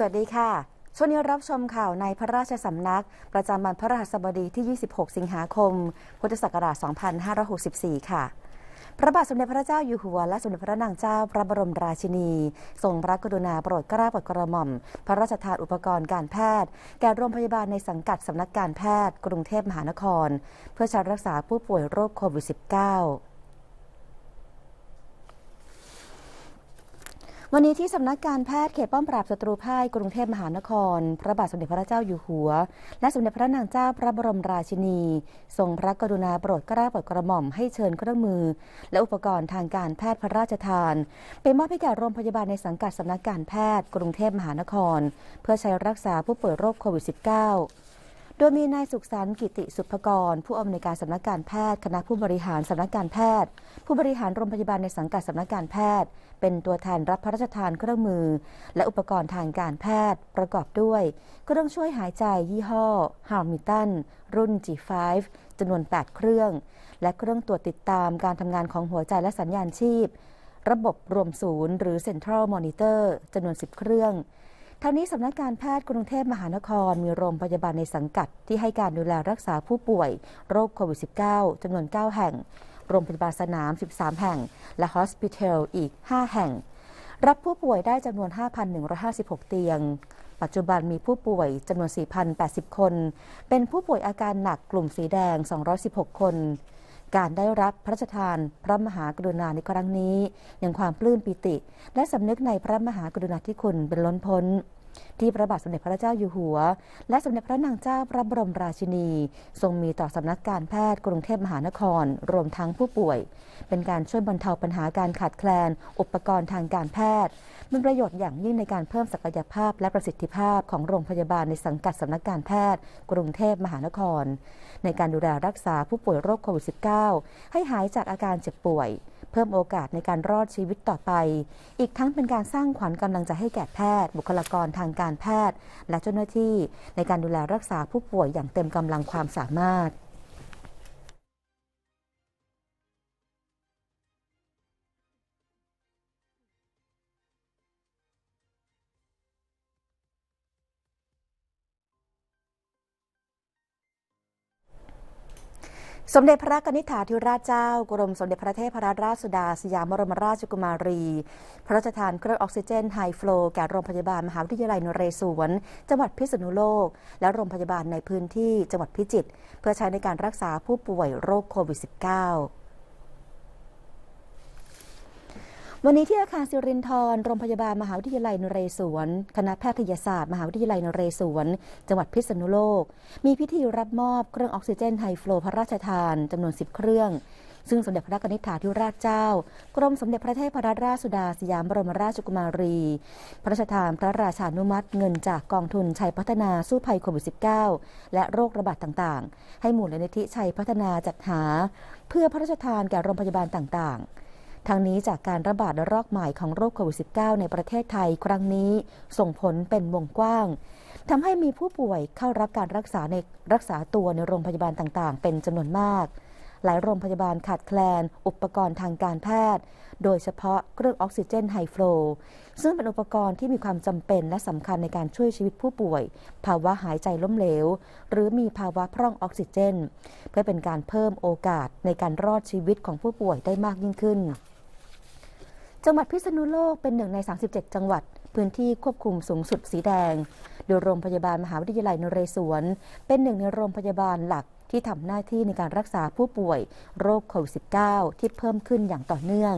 สวัสดีค่ะ ช่วงนี้รับชมข่าวในพระราชสำนัก ประจำวันพระรหัสบดีที่ 26 สิงหาคม พุทธศักราช 2564 ค่ะ พระบาทสมเด็จพระเจ้าอยู่หัว และสมเด็จพระนางเจ้าพระบรมราชินี ทรงพระกรุณาโปรดเกล้าโปรดกระหม่อม พระราชทานอุปกรณ์การแพทย์ แก่โรงพยาบาลในสังกัดสำนักการแพทย์ กรุงเทพมหานคร เพื่อใช้รักษาผู้ป่วยโรคโควิด -19 วันนี้ที่สำนักการแพทย์เขตป้อมปราบศัตรูพ่ายกรุงเทพมหานคร พระบาทสมเด็จพระเจ้าอยู่หัว และสมเด็จพระนางเจ้าพระบรมราชินี ทรงพระกรุณาโปรดเกล้าโปรดกระหม่อมให้เชิญเครื่องมือ และอุปกรณ์ทางการแพทย์พระราชทาน ไปมอบให้แก่โรงพยาบาลในสังกัดสำนักการแพทย์กรุงเทพมหานคร เพื่อใช้รักษาผู้ป่วยโรคโควิด -19 โดยมีนายสุขสันต์กิติสุภกร ผู้อำนวยการสำนักการแพทย์ คณะผู้บริหารสำนักการแพทย์ ผู้บริหารโรงพยาบาลในสังกัดสำนักการแพทย์ เป็นตัวแทนรับพระราชทานเครื่องมือ และอุปกรณ์ทางการแพทย์ ประกอบด้วย เครื่องช่วยหายใจยี่ห้อฮาร์มิตันรุ่น G5 จำนวน 8 เครื่อง และเครื่องตรวจติดตามการทำงานของหัวใจและสัญญาณชีพ ระบบรวมศูนย์ หรือ Central Monitor จำนวน 10 เครื่อง ทั้งนี้สำนักการแพทย์กรุงเทพมหานคร มีโรงพยาบาลในสังกัดที่ให้การดูแลรักษาผู้ป่วย โรคโควิด -19 จำนวน 9 แห่ง โรงพยาบาลสนาม 13 แห่ง และฮอสพิทอลอีก 5 แห่ง รับผู้ป่วยได้จำนวน 5,156 เตียง ปัจจุบันมีผู้ป่วยจำนวน 4,080 คน เป็นผู้ป่วยอาการหนักกลุ่มสีแดง 216 คน การได้รับพระราชทานพระมหากรุณาในครั้งนี้ยังความปลื้มปิติ และสำนึกในพระมหากรุณาธิคุณเป็นล้นพ้น ที่พระบาทสมเด็จพระเจ้าอยู่หัว และสมเด็จพระนางเจ้าพระบรมราชินี ทรงมีต่อสำนักการแพทย์กรุงเทพมหานคร รวมทั้งผู้ป่วย เป็นการช่วยบรรเทาปัญหาการขาดแคลน อุปกรณ์ทางการแพทย์ เป็นประโยชน์อย่างยิ่งในการเพิ่มศักยภาพและประสิทธิภาพของโรงพยาบาลในสังกัดสำนักการแพทย์ กรุงเทพมหานคร ในการดูแลรักษาผู้ป่วยโรคโควิด -19 ให้หายจากอาการเจ็บป่วย เพิ่มโอกาสในการรอดชีวิตต่อไป อีกทั้งเป็นการสร้างขวัญกำลังใจให้แก่แพทย์ บุคลากรทางการแพทย์ และเจ้าหน้าที่ ในการดูแลรักษาผู้ป่วยอย่างเต็มกำลังความสามารถ สมเด็จพระกนิษฐาธิราชเจ้า กรมสมเด็จพระเทพรัตนราชสุดาสยามบรมราชกุมารี พระราชทานเครื่องออกซิเจนไฮฟลูแก่โรงพยาบาลมหาวิทยาลัยนเรศวร จังหวัดพิษณุโลก และโรงพยาบาลในพื้นที่จังหวัดพิจิตรเพื่อใช้ในการรักษาผู้ป่วยโรคโควิด -19 วันนี้ที่อาคารสิรินทรโรงพยาบาลมหาวิทยาลัยนเรศวร คณะแพทยศาสตร์มหาวิทยาลัยนเรศวร จังหวัดพิษณุโลก มีพิธีรับมอบเครื่องออกซิเจนไฮฟลูพระราชทานจำนวน 10 เครื่อง ซึ่งสมเด็จพระนิษฐาธิราชเจ้า กรมสมเด็จพระเทพรัตนราชสุดาสยามบรมราชกุมารี พระราชทานพระราชานุมัติ เงินจากกองทุนชัยพัฒนาสู้ภัยโควิด -19 และโรคระบาดต่างๆ ให้มูลนิธิชัยพัฒนาจัดหา เพื่อพระราชทานแก่โรงพยาบาลต่างๆ ทั้งนี้จากการระบาดระลอกใหม่ของโรคโควิด -19 ในประเทศไทยครั้งนี้ส่งผลเป็นวงกว้างทำให้มีผู้ป่วยเข้ารับการรักษาในรักษาตัวในโรงพยาบาลต่างๆ เป็นจำนวนมาก หลายโรงพยาบาลขาดแคลน อุปกรณ์ทางการแพทย์ โดยเฉพาะเครื่องออกซิเจนไฮฟลูซึ่งเป็นอุปกรณ์ที่มีความจำเป็นและสำคัญในการช่วยชีวิตผู้ป่วย ภาวะหายใจล้มเหลว หรือมีภาวะพร่องออกซิเจน เพื่อเป็นการเพิ่มโอกาสในการรอดชีวิตของผู้ป่วยได้มากยิ่งขึ้น จังหวัดพิษณุโลกเป็นหนึ่งใน 37 จังหวัดพื้นที่ควบคุมสูงสุดสีแดง โดยโรงพยาบาลมหาวิทยาลัยนเรศวร เป็นหนึ่งในโรงพยาบาลหลัก ที่ทำหน้าที่ในการรักษาผู้ป่วยโรคโควิด -19 ที่เพิ่มขึ้นอย่างต่อเนื่อง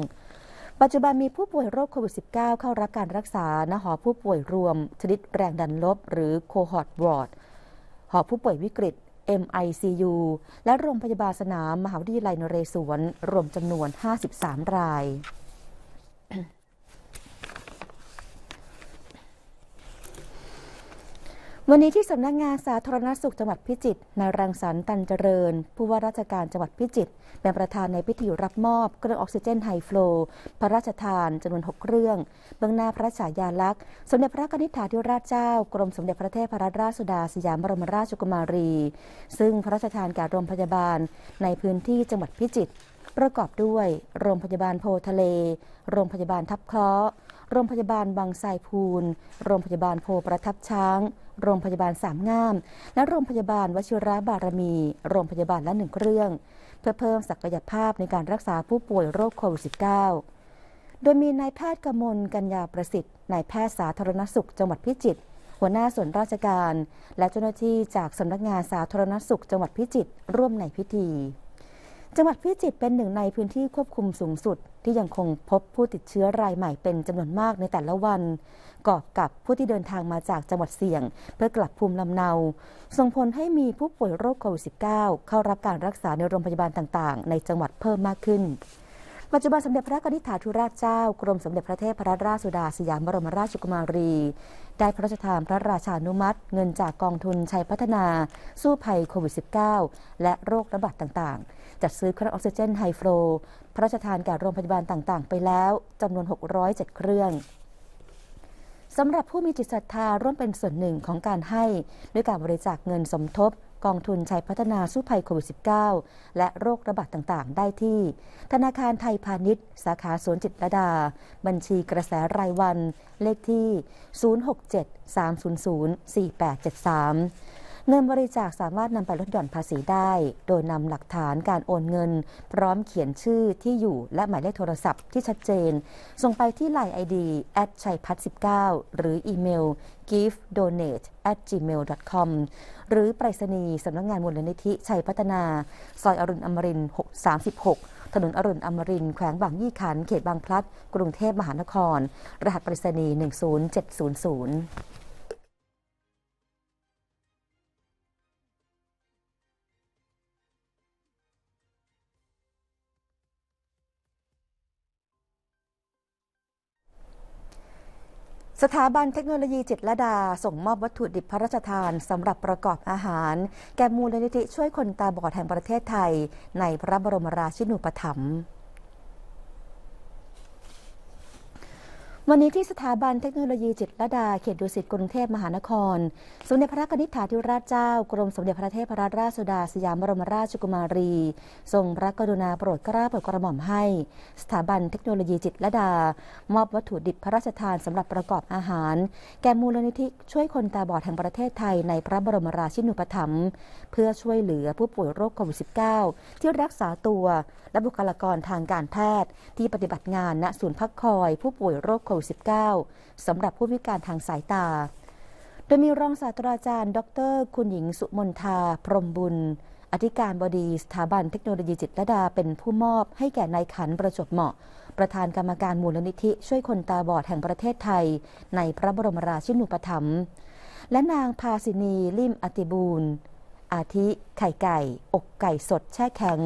ปัจจุบันมีผู้ป่วยโรคโควิด -19 เข้ารับการรักษาณหอผู้ป่วยรวม ชนิดแรงดันลบ หรือโคฮอร์ w วอร์ดหอผู้ป่วยวิกฤต MICU และโรงพยาบาลสนาม มหาวิทยาลัยนเรศวรรวมจำนวน 53 ราย วันนี้ที่สำนักงานสาธารณสุขจังหวัดพิจิตรนายรังสรรค์ตันเจริญ ผู้ว่าราชการจังหวัดพิจิตรเป็นประธานในพิธีรับมอบเครื่องออกซิเจนไฮฟลูพระราชทานจำนวน 6 เครื่อง เบื้องหน้าพระฉายาลักษณ์ สมเด็จพระนิษฐาธิราชเจ้า กรมสมเด็จพระเทพรัตนราชสุดาสยามบรมราชกุมารี ซึ่งพระราชทานแก่โรงพยาบาลในพื้นที่จังหวัดพิจิตรประกอบด้วย โรงพยาบาลโพทะเล โรงพยาบาลทับเคราะห์ โรงพยาบาลบางไทรพูน โรงพยาบาลโพประทับช้าง โรงพยาบาลสามงาม และโรงพยาบาลวชิระบารมี โรงพยาบาลละหนึ่งเครื่อง เพื่อเพิ่มศักยภาพในการรักษาผู้ป่วยโรคโควิด -19 โดยมีนายแพทย์กมลกัญญาประสิทธิ์นายแพทย์สาธารณสุขจังหวัดพิจิตรหัวหน้าส่วนราชการ และเจ้าหน้าที่จากสำนักงานสาธารณสุขจังหวัดพิจิตรร่วมในพิธี จังหวัดพิจิตรเป็นหนึ่งในพื้นที่ควบคุมสูงสุด ที่ยังคงพบผู้ติดเชื้อรายใหม่เป็นจำนวนมากในแต่ละวัน กอบกับผู้ที่เดินทางมาจากจังหวัดเสี่ยง เพื่อกลับภูมิลำเนา ส่งผลให้มีผู้ป่วยโรคโควิด -19 เข้ารับการรักษาในโรงพยาบาลต่างๆ ในจังหวัดเพิ่มมากขึ้น ปัจจุบันสมเด็จพระกนิษฐาธิราชเจ้ากรมสมเด็จพระเทพรัตนราชสุดาสยามบรมราชกุมารี ได้พระราชทานพระราชานุมัติ เงินจากกองทุนชัยพัฒนา สู้ภัยโควิด -19 และโรคระบาดต่างๆ จัดซื้อเครื่องออกซิเจนไฮฟลูพระราชทานแก่โรงพยาบาลต่างๆ ไปแล้วจำนวน 607 เครื่องสำหรับผู้มีจิตศรัทธาร่วมเป็นส่วนหนึ่งของการให้ ด้วยการบริจาคเงินสมทบ กองทุนชัยพัฒนาสู้ภัยโควิด -19 และโรคระบาดต่างๆ ได้ที่ ธนาคารไทยพาณิชย์ สาขาสวนจิตรดา บัญชีกระแสรายวัน เลขที่ 067 300 4873 เงินบริจาคสามารถนำไปลดหย่อนภาษีได้ โดยนำหลักฐานการโอนเงิน พร้อมเขียนชื่อที่อยู่และหมายเลขโทรศัพท์ที่ชัดเจน ส่งไปที่ Line ID แอดชัยพัฒ19 หรืออีเมล giftdonate at gmail com หรือไปรษณีย์สำนักงงานมูลนิธิชัยพัฒนา ซอยอรุณอมรินทร์36 ถนนอรุณอมรินทร์แขวงบางยี่ขัน เขตบางพลัด กรุงเทพมหานคร รหัสไปรษณีย์10700 สถาบันเทคโนโลยีจิตรลดา ส่งมอบวัตถุดิบพระราชทานสำหรับประกอบอาหาร แก่มูลนิธิช่วยคนตาบอดแห่งประเทศไทย ในพระบรมราชินูปถัมภ์ วันนี้ที่สถาบันเทคโนโลยีจิตรดาเขตดุสิตกรุงเทพมหานคร สมเด็จพระนิษฐาธิราชเจ้ากรมสมเด็จพระเทพรัตนราชสุดาสยามบรมราชกุมารี ทรงพระกรุณาโปรดเกล้าโปรดกระหม่อมให้ สถาบันเทคโนโลยีจิตรดา มอบวัตถุดิบพระราชทานสำหรับประกอบอาหาร แก่มูลนิธิช่วยคนตาบอดแห่งประเทศไทยในพระบรมราชินูปถัมภ์เพื่อช่วยเหลือผู้ป่วยโรคโควิด -19 ที่รักษาตัวและบุคลากรทางการแพทย์ที่ปฏิบัติงานณศูนย์พักคอยผู้ป่วยโรคโควิด -19 สำหรับผู้พิการทางสายตา โดยมีรองศาสตราจารย์ ดร คุณหญิงสุมนทา พรหมบุญ อธิการบดีสถาบันเทคโนโลยีจิตรลดาเป็นผู้มอบให้แก่นายขันประจวบเหมาะ ประธานกรรมการมูลนิธิช่วยคนตาบอดแห่งประเทศไทย ในพระบรมราชินูปถัมภ์และนางพาสินีลิมอติบูลอาทิ ไข่ไก่ อกไก่สดแช่แข็ง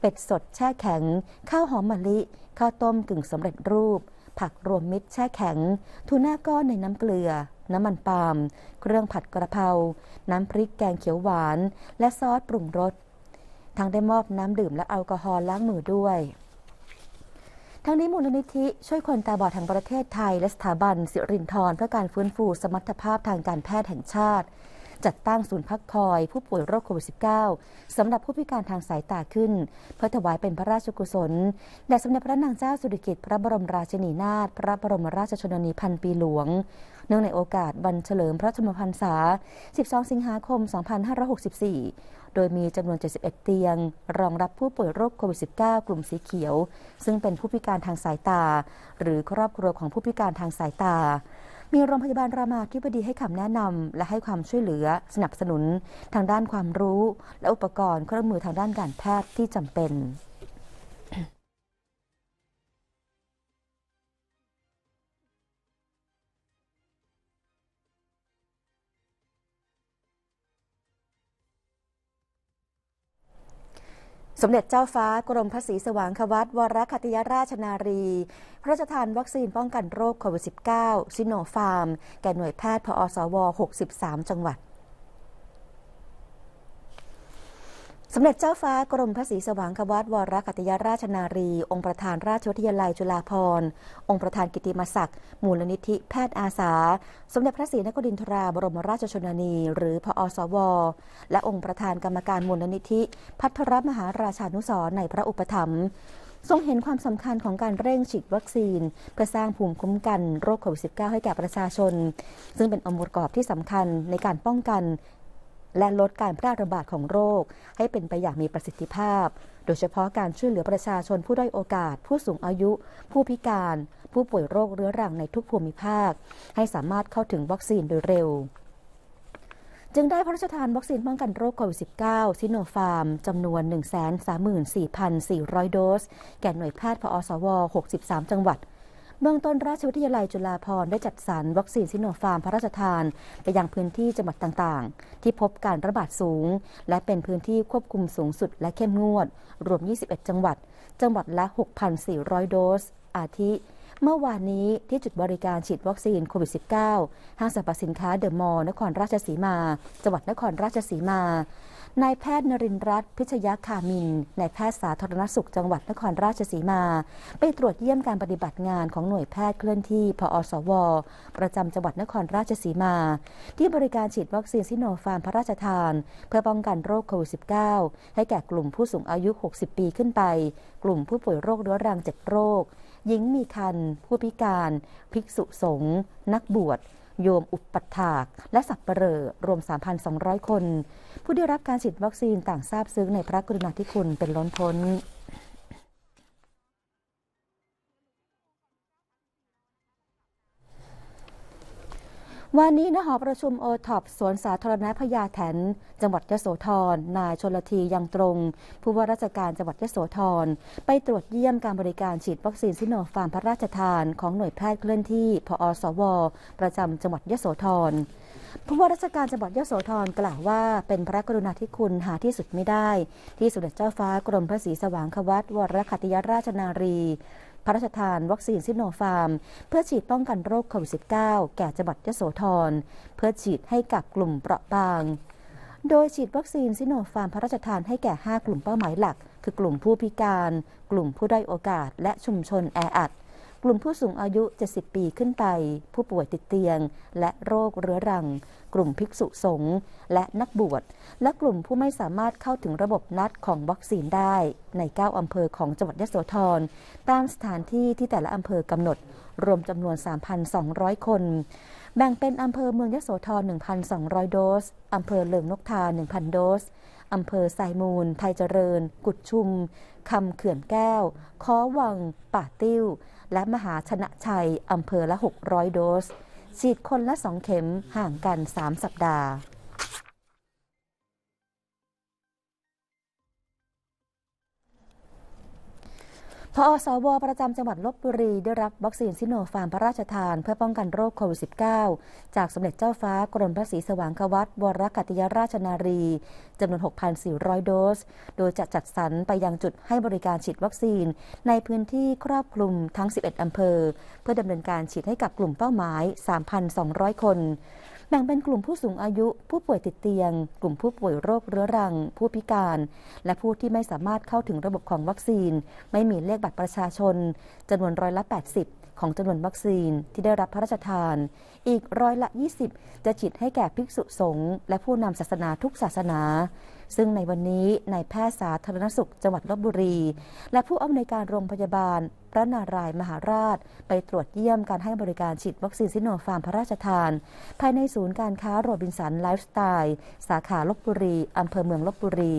เป็ดสดแช่แข็ง ข้าวหอมมะลิ ข้าวต้มกึ่งสำเร็จรูป ผักรวมมิตรแช่แข็ง ทูน่าก้อนในน้ำเกลือ น้ำมันปาล์ม เครื่องผัดกระเพรา น้ำพริกแกงเขียวหวาน และซอสปรุงรส ทั้งได้มอบน้ำดื่มและแอลกอฮอล์ล้างมือด้วยทั้งนี้มูลนิธิช่วยคนตาบอดแห่งประเทศไทย และสถาบันสิรินทรเพื่อการฟื้นฟูสมรรถภาพทางการแพทย์แห่งชาติ จัดตั้งศูนย์พักคอย ผู้ป่วยโรคโควิด -19 สำหรับผู้พิการทางสายตาขึ้น เพื่อถวายเป็นพระราชกุศลแด่สมเด็จพระนางเจ้าสิริกิติ์พระบรมราชินีนาถพระบรมราชชนนีพันปีหลวง เนื่องในโอกาสวันเฉลิมพระชนมพรรษา 12 สิงหาคม 2564 โดยมีจำนวน 71 เตียง รองรับผู้ป่วยโรคโควิด -19 กลุ่มสีเขียว ซึ่งเป็นผู้พิการทางสายตา หรือครอบครัวของผู้พิการทางสายตา มีโรงพยาบาลรามาธิบดีให้คำแนะนำและให้ความช่วยเหลือสนับสนุน ทางด้านความรู้ และอุปกรณ์เครื่องมือทางด้านการแพทย์ที่จำเป็น สมเด็จเจ้าฟ้ากรมพระศรีสว่างควัตวรคัตยราชนารี พระราชทานวัคซีนป้องกันโรคโควิด -19 ซิโนฟาร์ม แก่หน่วยแพทย์พอสว 63 จังหวัด สมเด็จเจ้าฟ้ากรมพระศรีสว่างควัตวรคัตยาราชนารี องค์ประธานราชวิทยาลัยจุฬาภรณ์ องค์ประธานกิติมศักดิ์ มูลนิธิแพทย์อาสา สมเด็จพระศรีนครินทราบรมราชชนนี หรือพอสว และองค์ประธานกรรมการมูลนิธิ พัทรมหาราชานุสรในพระอุปถัมภ์ทรงเห็นความสำคัญของการเร่งฉีดวัคซีน เพื่อสร้างภูมิคุ้มกันโรคโควิด -19 ให้แก่ประชาชน ซึ่งเป็นองค์ประกอบที่สำคัญในการป้องกัน และลดการแพร่ระบาดของโรค ให้เป็นไปอย่างมีประสิทธิภาพ โดยเฉพาะการช่วยเหลือประชาชนผู้ด้อยโอกาส ผู้สูงอายุ ผู้พิการ ผู้ป่วยโรคเรื้อรังในทุกภูมิภาค ให้สามารถเข้าถึงวัคซีนโดยเร็วจึงได้พระราชทานวัคซีนป้องกันโรคโควิด -19 ซิโนฟาร์มจำนวน 134,400 โดส แก่หน่วยแพทย์พอสว 63 จังหวัด เบื้องต้นราชวิทยาลัยจุฬาภรณ์ได้จัดสรรวัคซีนซิโนฟาร์มพระราชทาน ไปยังพื้นที่จังหวัดต่างๆ ที่พบการระบาดสูง และเป็นพื้นที่ควบคุมสูงสุดและเข้มงวด รวม 21 จังหวัด จังหวัดละ 6,400 โดส อาทิ เมื่อวานนี้ที่จุดบริการฉีดวัคซีนโควิด -19 ห้างสรรพสินค้าเดอะมอลล์นครราชสีมา จังหวัดนครราชสีมา นายแพทย์นรินทร์รัตน์พิชยคามินนายแพทย์สาธารณสุขจังหวัดนครราชสีมา ไปตรวจเยี่ยมการปฏิบัติงานของหน่วยแพทย์เคลื่อนที่พอสว ประจำจังหวัดนครราชสีมา ที่บริการฉีดวัคซีนซิโนฟาร์มพระราชทาน เพื่อป้องกันโรคโควิด -19 ให้แก่กลุ่มผู้สูงอายุ 60 ปีขึ้นไป กลุ่มผู้ป่วยโรคเรื้อรัง 7 โรค หญิงมีคันผู้พิการ ภิกษุสงฆ์นักบวช โยมอุปัฏฐาก และสับปเหร่อรวม 3,200 คน ผู้ได้รับการฉีดวัคซีนต่างทราบซึ้งในพระกรุณาธิคุณเป็นล้นพ้น วันนี้ณหอประชุมโอท็อปสวนสาธารณะพญาแถน จังหวัดยโสธร นายชนลทียังตรง ผู้ว่าราชการจังหวัดยโสธร ไปตรวจเยี่ยมการบริการฉีดวัคซีนซิโนฟาร์มพระราชทานของหน่วยแพทย์เคลื่อนที่ พอสว ประจำจังหวัดยโสธรผู้ว่าราชการจังหวัดยโสธรกล่าวว่าเป็นพระกรุณาธิคุณหาที่สุดไม่ได้ ที่สมเด็จเจ้าฟ้ากรมพระศรีสว่างควัตวรคัตยราชนารี พระราชทานวัคซีนซิโนฟาร์ม เพื่อฉีดป้องกันโรคโควิด -19 แก่จังหวัดยโสธร เพื่อฉีดให้กับกลุ่มเปราะบาง โดยฉีดวัคซีนซิโนฟาร์มพระราชทานให้แก่ 5 กลุ่มเป้าหมายหลัก คือกลุ่มผู้พิการ กลุ่มผู้ด้อยโอกาส และชุมชนแออัด กลุ่มผู้สูงอายุ 70 ปีขึ้นไป ผู้ป่วยติดเตียง และโรคเรื้อรัง กลุ่มภิกษุสงฆ์และนักบวช และกลุ่มผู้ไม่สามารถเข้าถึงระบบนัดของวัคซีนได้ ใน 9 อำเภอของจังหวัดยโสธร ตามสถานที่ที่แต่ละอำเภอกำหนด รวมจำนวน 3,200 คนแบ่งเป็นอำเภอเมืองยโสธร 1,200 โดส อำเภอเลิงนกทา 1,000 โดส อำเภอสายมูล ไทยเจริญ กุดชุม คำเขื่อนแก้ว ค้อวัง ป่าติ้ว และมหาชนะชัยอำเภอละ 600 โดส ฉีดคนละ 2 เข็มห่างกัน 3 สัปดาห์ อสวประจำจังหวัดลบบุรีได้รับวัคซีนซิโนฟาร์มพระราชทาน เพื่อป้องกันโรคโควิด -19 จากสมเด็จเจ้าฟ้ากรมพระศรีสว่างควัตวรกัตยราชนารีจำนวน 6,400 โดส โดยจะจัดสรรไปยังจุดให้บริการฉีดวัคซีน ในพื้นที่ครอบคลุมทั้ง 11 อำเภอ เพื่อดำเนินการฉีดให้กับกลุ่มเป้าหมาย 3,200 คน แบ่งเป็นกลุ่มผู้สูงอายุ ผู้ป่วยติดเตียง กลุ่มผู้ป่วยโรคเรื้อรัง ผู้พิการ และผู้ที่ไม่สามารถเข้าถึงระบบของวัคซีน ไม่มีเลขบัตรประชาชนจำนวนร้อยละ 80ของจำนวนวัคซีนที่ได้รับพระราชทาน อีกร้อยละ 20 จะฉีดให้แก่ภิกษุสงฆ์และผู้นำศาสนาทุกศาสนา ซึ่งในวันนี้นายแพทย์สาธารณสุขจังหวัดลบบุรี และผู้อำนวยการโรงพยาบาล พระนารายณ์มหาราช ไปตรวจเยี่ยมการให้บริการฉีดวัคซีนซิโนฟาร์มพระราชทาน ภายในศูนย์การค้าโรบินสันไลฟ์สไตล์สาขาลบบุรีอำเภอเมืองลบบุรี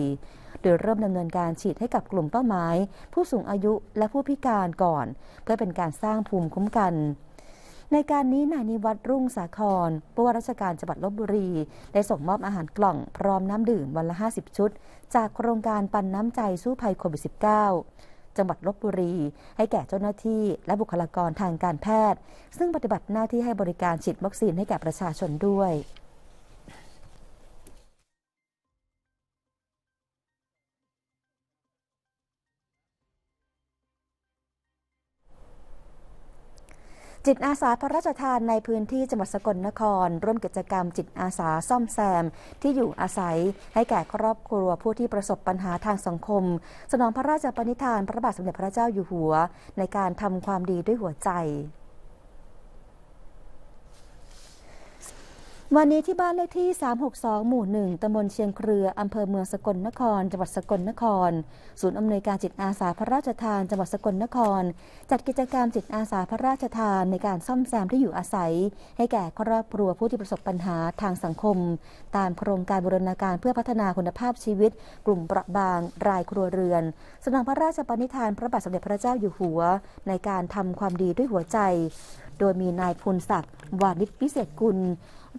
โดยเริ่มดำเนินการฉีดให้กับกลุ่มเป้าหมาย ผู้สูงอายุและผู้พิการก่อน เพื่อเป็นการสร้างภูมิคุ้มกัน ในการนี้นายนิวัตรรุ่งสาครผู้ว่าราชการจังหวัดลบบุรี ได้ส่งมอบอาหารกล่องพร้อมน้ำดื่มวันละ 50 ชุด จากโครงการปันน้ำใจสู้ภัยโควิด -19 จังหวัดลบบุรี ให้แก่เจ้าหน้าที่และบุคลากรทางการแพทย์ ซึ่งปฏิบัติหน้าที่ให้บริการฉีดวัคซีนให้แก่ประชาชนด้วย จิตอาสาพระราชทานในพื้นที่จังหวัดสกลนคร ร่วมกิจกรรมจิตอาสาซ่อมแซม ที่อยู่อาศัย ให้แก่ครอบครัวผู้ที่ประสบปัญหาทางสังคม สนองพระราชปณิธานพระบาทสมเด็จพระเจ้าอยู่หัว ในการทำความดีด้วยหัวใจ วันนี้ที่บ้านเลขที่ 362 หมู่ 1ตำบลเชียงเครือ อำเภอเมืองสกลนคร จังหวัดสกลนคร ศูนย์อำนวยการจิตอาสาพระราชทาน จังหวัดสกลนคร จัดกิจกรรมจิตอาสาพระราชทานในการซ่อมแซมที่อยู่อาศัย ให้แก่ครอบครัวผู้ที่ประสบปัญหาทางสังคม ตามโครงการบูรณาการเพื่อพัฒนาคุณภาพชีวิต กลุ่มเปราะบาง รายครัวเรือนสนองพระราชปณิธานพระบาทสมเด็จพระเจ้าอยู่หัว ในการทำความดีด้วยหัวใจโดยมีนายภูนศักดิ์วานิชพิเศษกุล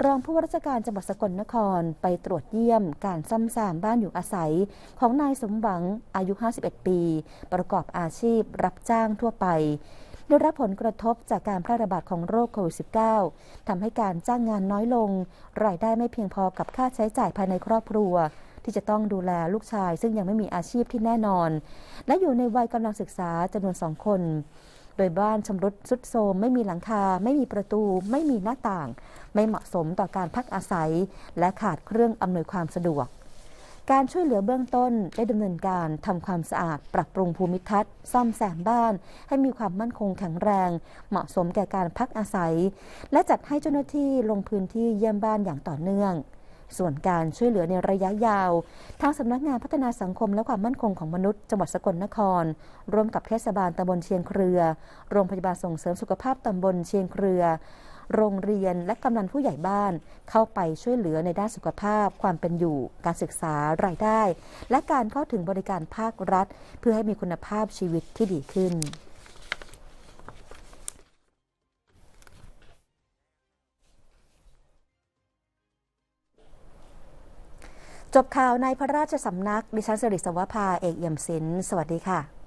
รองผู้ว่าราชการจังหวัดสกลนครไปตรวจเยี่ยมการซ่อมแซมบ้านอยู่อาศัย ของนายสมหวังอายุ 51 ปี ประกอบอาชีพรับจ้างทั่วไปได้รับผลกระทบจากการแพร่ระบาดของโรคโควิด -19 ทำให้การจ้างงานน้อยลง รายได้ไม่เพียงพอกับค่าใช้จ่ายภายในครอบครัว ที่จะต้องดูแลลูกชาย ซึ่งยังไม่มีอาชีพที่แน่นอน และอยู่ในวัยกำลังศึกษาจำนวนสองคน โดยบ้านชำรุดสุดโทรมไม่มีหลังคา ไม่มีประตู ไม่มีหน้าต่าง ไม่เหมาะสมต่อการพักอาศัย และขาดเครื่องอำนวยความสะดวก การช่วยเหลือเบื้องต้นได้ดำเนินการทำความสะอาด ปรับปรุงภูมิทัศน์ ซ่อมแซมบ้าน ให้มีความมั่นคงแข็งแรง เหมาะสมแก่การพักอาศัย และจัดให้เจ้าหน้าที่ลงพื้นที่เยี่ยมบ้านอย่างต่อเนื่อง ส่วนการช่วยเหลือในระยะยาว ทางสำนักงานพัฒนาสังคมและความมั่นคงของมนุษย์จังหวัดสกลนคร ร่วมกับเทศบาลตำบลเชียงเครือ โรงพยาบาลส่งเสริมสุขภาพตำบลเชียงเครือ โรงเรียนและกำนันผู้ใหญ่บ้าน เข้าไปช่วยเหลือในด้านสุขภาพ ความเป็นอยู่ การศึกษารายได้ และการเข้าถึงบริการภาครัฐ เพื่อให้มีคุณภาพชีวิตที่ดีขึ้น จบข่าวในพระราชสำนัก ดิฉันสิริสวภาเอกเอี่ยมศิลป์สวัสดีค่ะ